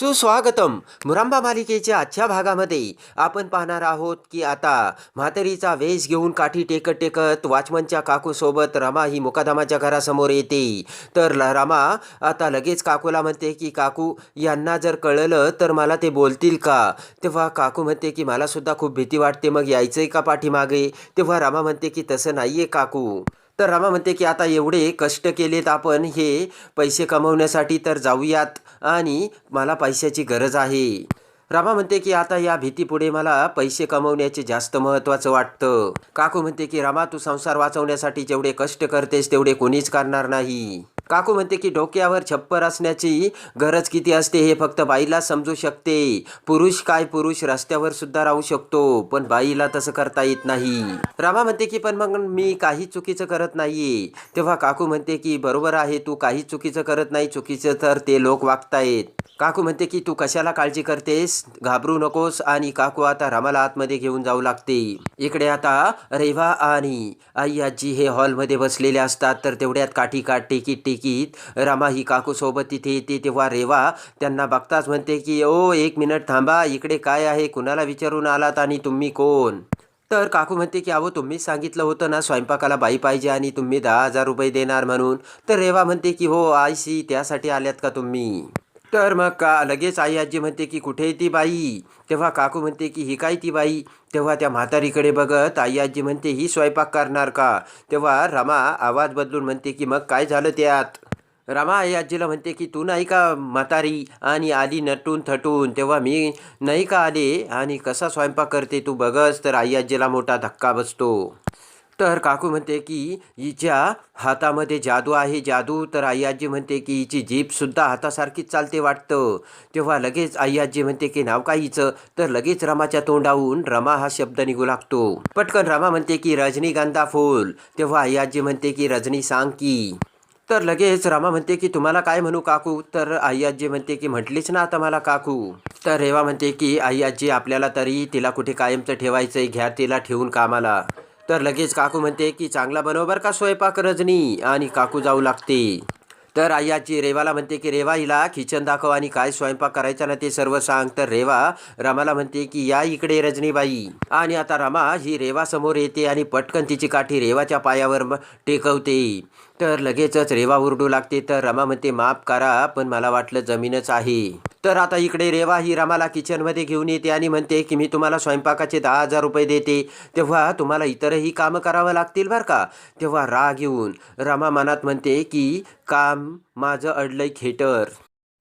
सुस्वागतम. मुरांबा मालिकेच्या आजच्या भागामध्ये आपण पाहणार आहोत की आता म्हातारीचा वेश घेऊन काठी टेकत टेकत वाचमनच्या काकूसोबत रमा ही मुकादमाच्या घरासमोर येते. तर रमा आता लगेच काकूला म्हणते की काकू यांना जर कळलं तर मला ते बोलतील का? तेव्हा काकू म्हणते की मला सुद्धा खूप भीती वाटते. मग यायचंय का पाठीमागे? तेव्हा रमा म्हणते की तसं नाहीये काकू. तर रमा म्हणते की आता एवढे कष्ट केलेत आपण हे पैसे कमवण्यासाठी तर जाऊयात आणि मला पैशाची गरज आहे. रमा म्हणते की आता या भीतीपुढे मला पैसे कमवण्याचे जास्त महत्त्वाचं वाटतं. काकू म्हणते की रमा तू संसार वाचवण्यासाठी जेवढे कष्ट करतेस तेवढे कोणीच करणार नाही. काकू म्हणते की डोक्यावर छप्पर असण्याची गरज किती असते हे फक्त बाईला समजू शकते. पुरुष काय पुरुष रस्त्यावर सुद्धा राहू शकतो पण बाईला तसं करता येत नाही. रमा म्हणते की पण मग मी काही चुकीचं करत नाहीये. तेव्हा काकू म्हणते की बरोबर आहे तू काही चुकीचं करत नाही चुकीचं तर ते लोक वागतायत. काकू म्हणते की तू कशाला काळजी करतेस? घाबरू नकोस आणि काकू आता रमाला आतमध्ये घेऊन जाऊ लागते. इकडे आता रेवा आणि आई आजी हे हॉलमध्ये बसलेले असतात तर तेवढ्यात काठी काठ टेकीत टेकीत रमा ही काकू सोबत तिथे येते तेव्हा रेवा त्यांना बघताच म्हणते की ओ एक मिनिट थांबा इकडे काय आहे? कुणाला विचारून आलात आणि तुम्ही कोण? तर काकू म्हणते की अहो तुम्हीच सांगितलं होतं ना स्वयंपाकाला बाई पाहिजे आणि तुम्ही दहा हजार रुपये देणार म्हणून. तर रेवा म्हणते की हो आयशी त्यासाठी आल्यात का तुम्ही? तर मग का लगेच आई आजी म्हणते की कुठे आहे ती बाई? तेव्हा काकू म्हणते की ही काय ती बाई? तेव्हा त्या म्हातारीकडे बघत आई आजी म्हणते ही स्वयंपाक करणार का? तेव्हा रमा आवाज बदलून म्हणते की मग काय झालं त्यात? रमा आई आजीला म्हणते की तू नाही का म्हातारी? आणि आली नटून थटून. तेव्हा मी नाही का आले? आणि कसा स्वयंपाक करते तू बघस? तर आई आजीला मोठा धक्का बसतो. तर काकू म्हणते की हिच्या हातामध्ये जादू आहे. जादू तर आई आजी म्हणते की हिची जीभसुद्धा हातासारखीच चालते वाटतं. तेव्हा लगेच आई आजी म्हणते की नाव काय हिचं? तर लगेच रमाच्या तोंडाहून रमा हा शब्द निघू लागतो. पटकन रमा म्हणते की रजनीगंधा फूल. तेव्हा आई आजी म्हणते की रजनी सांग की. तर लगेच रमा म्हणते की तुम्हाला काय म्हणू काकू? तर आई आजी म्हणते की म्हटलीच ना आता मला काकू. तर रेवा म्हणते की आई आजी आपल्याला तरी तिला कुठे कायमचं ठेवायचंय घ्या तिला ठेवून कामाला. तर लगेच काकू म्हणते की चांगला बनव बरं का स्वयंपाक रजनी. आणि काकू जाऊ लागते. तर आई आजी रेवाला म्हणते की रेवा हिला किचन दाखव आणि काय स्वयंपाक करायचा ना ते सर्व सांग. तर रेवा रमाला म्हणते की या इकडे रजनीबाई आणि आता रमा ही रेवा समोर येते आणि पटकन तिची काठी रेवाच्या पायावर टेकवते. तर लगेचच रेवा उरडू लागते. तर रमा म्हणते माफ करा पण मला वाटलं जमीनच आहे. तर आता इकडे रेवा ही रमाला किचनमध्ये घेऊन येते आणि म्हणते की मी तुम्हाला स्वयंपाकाचे दहा हजार रुपये देते. तेव्हा तुम्हाला इतरही कामं करावं लागतील बरं का? तेव्हा राग येऊन रमा मनात म्हणते की काम माझं अडलंय खेटर.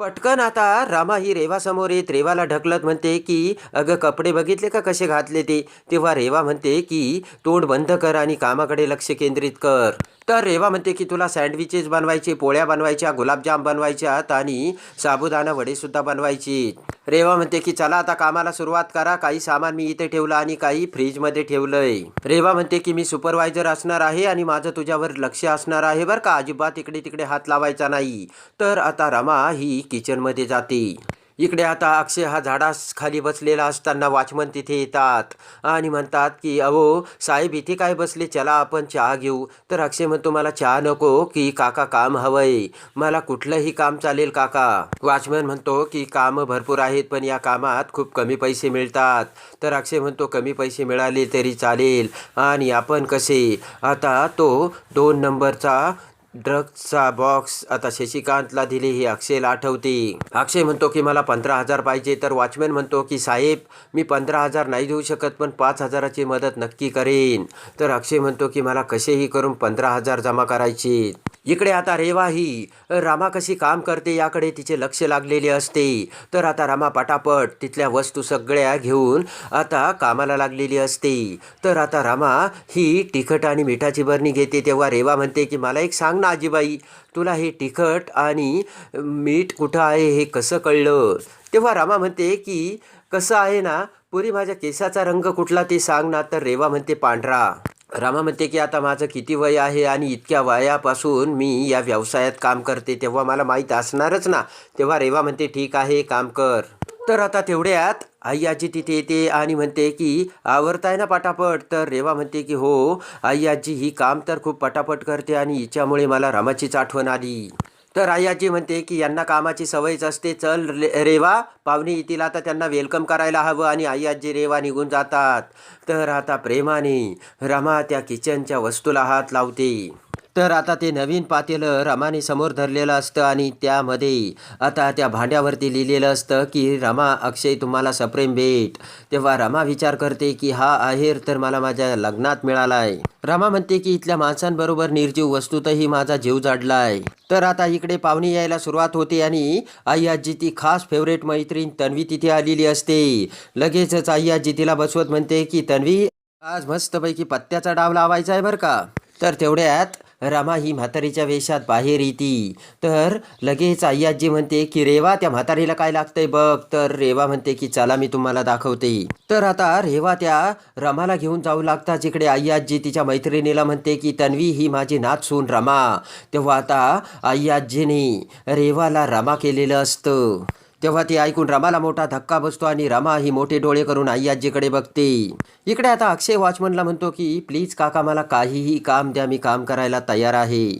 पटकन आता रामा ही रेवासमोर येत रेवाला ढकलत म्हणते की अगं कपडे बघितले का कसे घातले ते? तेव्हा रेवा म्हणते की तोंड बंद कर आणि कामाकडे लक्ष केंद्रित कर. तर रेवा म्हणते की तुला सँडविचेस बनवायचे पोळ्या बनवायच्या गुलाबजाम बनवायच्यात आणि साबुदाणा वडेसुद्धा बनवायची. रेवा म्हणते की चला आता कामाला सुरुवात करा काही सामान मी इथे ठेवलं आणि काही फ्रीजमध्ये ठेवलंय. रेवा म्हणते की मी सुपरवायझर असणार आहे आणि माझं तुझ्यावर लक्ष असणार आहे बरं का? अजिबात इकडे तिकडे हात लावायचा नाही. तर आता रमा ही किचनमध्ये जाते. इकडे आता अक्षय हा झाडास खाली बसलेला असताना वॉचमन तिथे येतात आणि म्हणतात की अहो साहेब इथे काय बसले? चला आपण चहा घेऊ. तर अक्षय म्हणतो मला चहा नको की काका काम हवंय. मला कुठलंही काम चालेल काका. वॉचमन म्हणतो की कामं भरपूर आहेत पण या कामात खूप कमी पैसे मिळतात. तर अक्षय म्हणतो कमी पैसे मिळाले तरी चालेल. आणि आपण कसे? आता तो दोन नंबरचा ड्रग्सचा बॉक्स. आता शशिकांतला दिले हे अक्षयला आठवते. अक्षय म्हणतो की मला पंधरा हजार पाहिजे. तर वॉचमॅन म्हणतो की साहेब मी पंधरा हजार नाही देऊ शकत पण पाच हजाराची मदत नक्की करेन. तर अक्षय म्हणतो की मला कसेही करून पंधरा हजार जमा करायची इकडे आता रेवा ही रामा कशी काम करते याकडे तिचे लक्ष लागलेले असते. तर आता रामा पटापट तिथल्या वस्तू सगळ्या घेऊन आता कामाला लागलेली असते. तर आता रामा ही तिखट आणि मिठाची बरणी घेते तेव्हा रेवा म्हणते की मला एक सांग ना आजीबाई तुला हे तिखट आणि मीठ कुठं आहे हे कसं कळलं? तेव्हा रामा म्हणते की कसं आहे ना पुरी माझ्या केसाचा रंग कुठला ते सांग ना तर रेवा म्हणते पांढरा. रामा म्हणते की आता माझं किती वय आहे आणि इतक्या वयापासून मी या व्यवसायात काम करते तेव्हा मला माहीत असणारच ना. तेव्हा रेवा म्हणते ठीक आहे काम कर. तर आता तेवढ्यात आई आजी तिथे येते आणि म्हणते की आवरताय ना पटापट? तर रेवा म्हणते की हो आई आजी ही काम तर खूप पटापट करते आणि हिच्यामुळे मला रामाचीच आठवण आली. तर आई आजी म्हणते की यांना कामाची सवयच असते चल रे रेवा. पाहुणे येतील आता त्यांना वेलकम करायला हवं आणि आई आजी रेवा निघून जातात. तर आता प्रेमाने रमा त्या किचनच्या वस्तूला हात लावते. तर आता ते नवीन पातेलं रमाने समोर धरलेलं असतं आणि त्यामध्ये आता त्या भांड्यावरती लिहिलेलं असतं की रमा अक्षय तुम्हाला सप्रेम भेट. तेव्हा रमा विचार करते की हा आहेर तर मला माझ्या लग्नात मिळाला आहे रमा म्हणते की इथल्या माणसांबरोबर निर्जीव वस्तूतही माझा जीव जाडला आहे तर आता इकडे पाहुणी यायला सुरुवात होते आणि आई आजी ती खास फेवरेट मैत्रीण तन्वी तिथे आलेली असते. लगेचच आई आजी तिला बसवत म्हणते की तन्वी आज मस्तपैकी पत्त्याचा डाव लावायचा आहे बरं का. तर तेवढ्यात रमा ही म्हातारीच्या वेशात बाहेर येते. तर लगेच आई आजी म्हणते की रेवा त्या म्हातारीला काय लागतंय बघ. तर रेवा म्हणते की चला मी तुम्हाला दाखवते. तर आता रेवा त्या रमाला घेऊन जाऊ लागता जिकडे आई आजी तिच्या मैत्रिणीला म्हणते की तन्वी ही माझी नाच सून रमा. तेव्हा आता आई आजीने रेवाला रमा केलेलं असतं. तेव्हा ती ऐकून रमाला मोठा धक्का बसतो आणि रमा ही मोठे डोळे करून आई आजीकडे बघते. इकडे आता अक्षय वॉचमनला म्हणतो की प्लीज काका मला काहीही काम द्या मी काम करायला तयार आहे.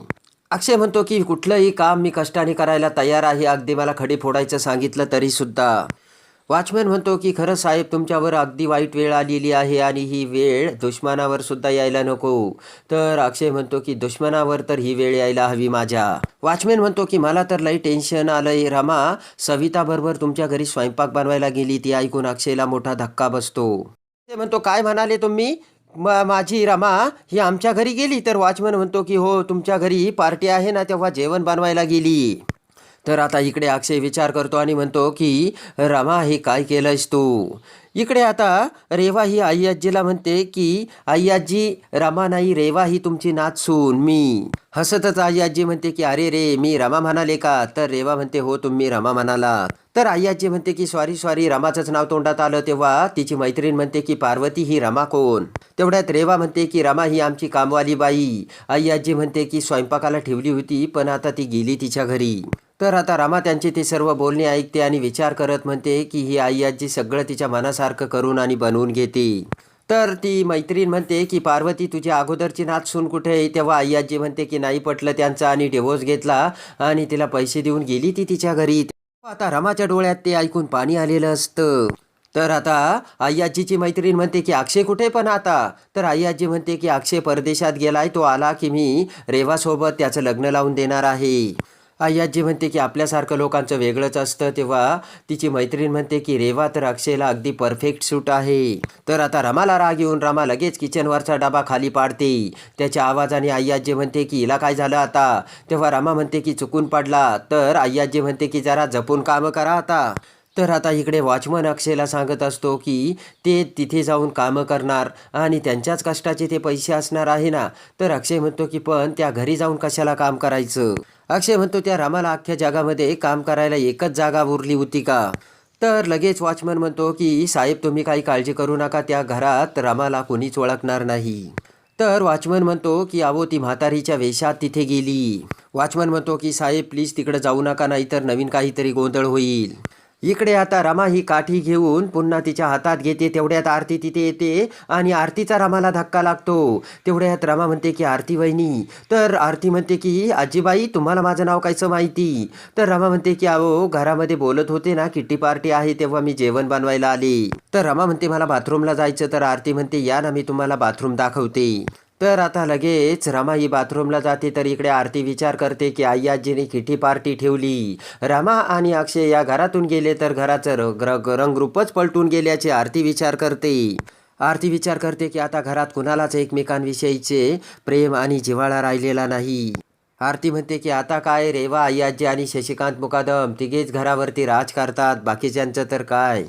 अक्षय म्हणतो की कुठलंही काम मी कष्टाने करायला तयार आहे. अगदी मला खडे फोडायचं सांगितलं तरी सुद्धा वॉचमॅन म्हणतो की खरं साहेब तुमच्यावर अगदी वाईट वेळ आलेली आहे आणि ही वेळ दुश्मनावर सुद्धा यायला नको. तर अक्षय म्हणतो की दुश्मनावर तर ही वेळ यायला हवी माझ्या. वॉचमॅन म्हणतो की मला तर लई टेन्शन आलंय रमा. सविता बरोबर तुमच्या घरी स्वयंपाक बनवायला गेली ती ऐकून अक्षयला मोठा धक्का बसतो. ते म्हणतो काय म्हणाले तुम्ही? म माझी रमा ही आमच्या घरी गेली? तर वॉचमन म्हणतो की हो तुमच्या घरी पार्टी आहे ना तेव्हा जेवण बनवायला गेली. तर आता इकडे अक्षय विचार करतो आणि म्हणतो की रमा हे काय केलंयस तू? इकडे आता रेवा ही आई आजीला म्हणते की आई आजी रमा नाही रेवा ही तुमची नाच सून मी. हसतच आई आजी म्हणते की अरे रे मी रमा म्हणाले का? तर रेवा म्हणते हो तुम्ही रमा म्हणाला. तर आई आजी म्हणते की सॉरी सॉरी रमाचंच नाव तोंडात आलं तेव्हा तिची मैत्रीण म्हणते की पार्वती ही रमा कोण? तेवढ्यात रेवा म्हणते की रमा ही आमची कामवाली बाई. आई आजी म्हणते की स्वयंपाकाला ठेवली होती पण आता ती गेली तिच्या घरी. तर आता रमा त्यांची ती सर्व बोलणे ऐकते आणि विचार करत म्हणते की ही आई आजी सगळं तिच्या मनासारखं करून आणि बनवून घेते. तर ती मैत्रीण म्हणते की पार्वती तुझी अगोदरची नात सून कुठे आहे? तेव्हा आई आजी म्हणते की नाही पटलं त्यांचा आणि डिवोर्स घेतला आणि तिला पैसे देऊन गेली ती तिच्या घरी. आता रमाच्या डोळ्यात ते ऐकून पाणी आलेलं असतं. तर आता आई आजीची मैत्रीण म्हणते की अक्षय कुठे पण आता? तर आई आजी म्हणते की अक्षय परदेशात गेलाय तो आला की मी रेवासोबत त्याचं लग्न लावून देणार आहे. आई म्हणते की आपल्यासारखं लोकांचं वेगळंच असतं तेव्हा तिची मैत्रीण म्हणते की रेवा तर अक्षयला अगदी परफेक्ट सूट आहे. तर आता रमाला राग येऊन रमा लगेच किचनवरचा डबा खाली पाडते. त्याच्या आवाजाने आई म्हणते की हिला काय झालं आता? तेव्हा रमा म्हणते की चुकून पडला. तर आई म्हणते की जरा जपून कामं करा आता. तर आता इकडे वॉचमन अक्षयला सांगत असतो की ते तिथे जाऊन कामं करणार आणि त्यांच्याच कष्टाचे ते पैसे असणार आहे ना? तर अक्षय म्हणतो की पण त्या घरी जाऊन कशाला काम करायचं? अक्षय म्हणतो त्या रामाला अख्ख्या जगामध्ये काम करायला एकच जागा उरली होती का? तर लगेच वॉचमन म्हणतो की साहेब तुम्ही काही काळजी करू नका त्या घरात रामाला कोणीच ओळखणार नाही. तर वॉचमन म्हणतो की आवो ती म्हातारीच्या वेशात तिथे गेली. वॉचमन म्हणतो की साहेब प्लीज तिकडे जाऊ नका नाहीतर नवीन काहीतरी गोंधळ होईल. इकडे आता रमा ही काठी घेऊन पुन्हा तिच्या हातात घेते. तेवढ्यात आरती तिथे येते आणि आरतीचा रमाला धक्का लागतो. तेवढ्यात रमा म्हणते की आरती वहिनी. तर आरती म्हणते की आजीबाई तुम्हाला माझं नाव कायचं माहिती? तर रमा म्हणते की अहो घरामध्ये बोलत होते ना किट्टी पार्टी आहे तेव्हा मी जेवण बनवायला आले. तर रमा म्हणते मला बाथरूमला जायचं. तर आरती म्हणते या ना मी तुम्हाला बाथरूम दाखवते. तर आता लगेच रमा ही बाथरूमला जाते तर इकडे आरती विचार करते की आई आजीने किटी पार्टी ठेवली. रमा आणि अक्षय या घरातून गेले तर घराचं रंग रंगरूपच पलटून गेल्याचे आरती विचार करते. आरती विचार करते की आता घरात कुणालाच एकमेकांविषयीचे प्रेम आणि जिव्हाळा राहिलेला नाही. आरती म्हणते की आता काय रेवा आई आजी आणि शशिकांत मुकादम तिघेच घरावरती राज करतात बाकीच्यांचं तर काय?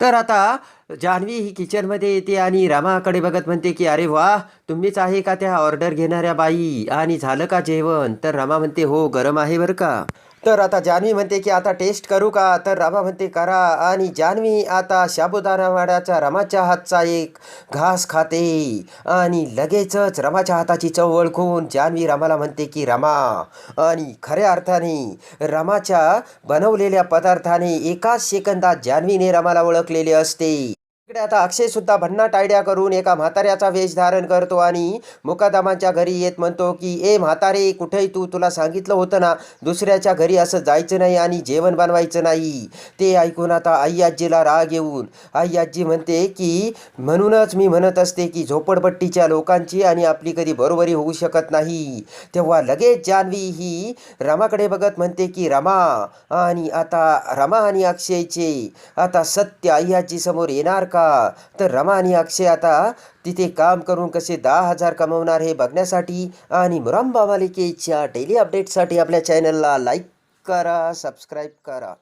तर आता जान्हवी ही किचनमध्ये येते आणि रामाकडे बघत म्हणते की अरे वा तुम्हीच आहे का त्या ऑर्डर घेणाऱ्या बाई? आणि झालं का जेवण? तर रामा म्हणते हो गरम आहे बरं का. तर आता जान्हवी म्हणते की आता टेस्ट करू का? तर रमा म्हणते करा. आणि जान्हवी आता शाबुदानावाड्याच्या रमाच्या हातचा एक घास खाते. आणि लगेचच रमाच्या हाताची चव ओळखून जान्हवी रमाला म्हणते की रमा. आणि खऱ्या अर्थाने रमाच्या बनवलेल्या पदार्थाने एकाच सेकंदात जान्हवीने रमाला ओळखलेले असते. इकडे आता अक्षय सुद्धा भन्नाट आयडिया करून एका म्हाताऱ्याचा वेश धारण करतो आणि मुकादामांच्या घरी येत म्हणतो की ए म्हातारे कुठेही तू तुला सांगितलं होतं ना दुसऱ्याच्या घरी असं जायचं नाही आणि जेवण बनवायचं नाही. ते ऐकून आता आई आजीला राग येऊन आई आजी म्हणते की म्हणूनच मी म्हणत असते की झोपडपट्टीच्या लोकांची आणि आपली कधी बरोबरी होऊ शकत नाही. तेव्हा लगेच जान्हवी ही रमाकडे बघत म्हणते की रमा आणि आता रमा आणि अक्षयचे आता सत्य आई आजी समोर येणार का? तर रमा आणि अक्षय आता तिथे काम करून कसे दहा हजार कमवणार हे बघण्यासाठी आणि मुरंबा मालिकेच्या डेली अपडेटसाठी आपल्या चॅनलला लाईक करा सबस्क्राईब करा.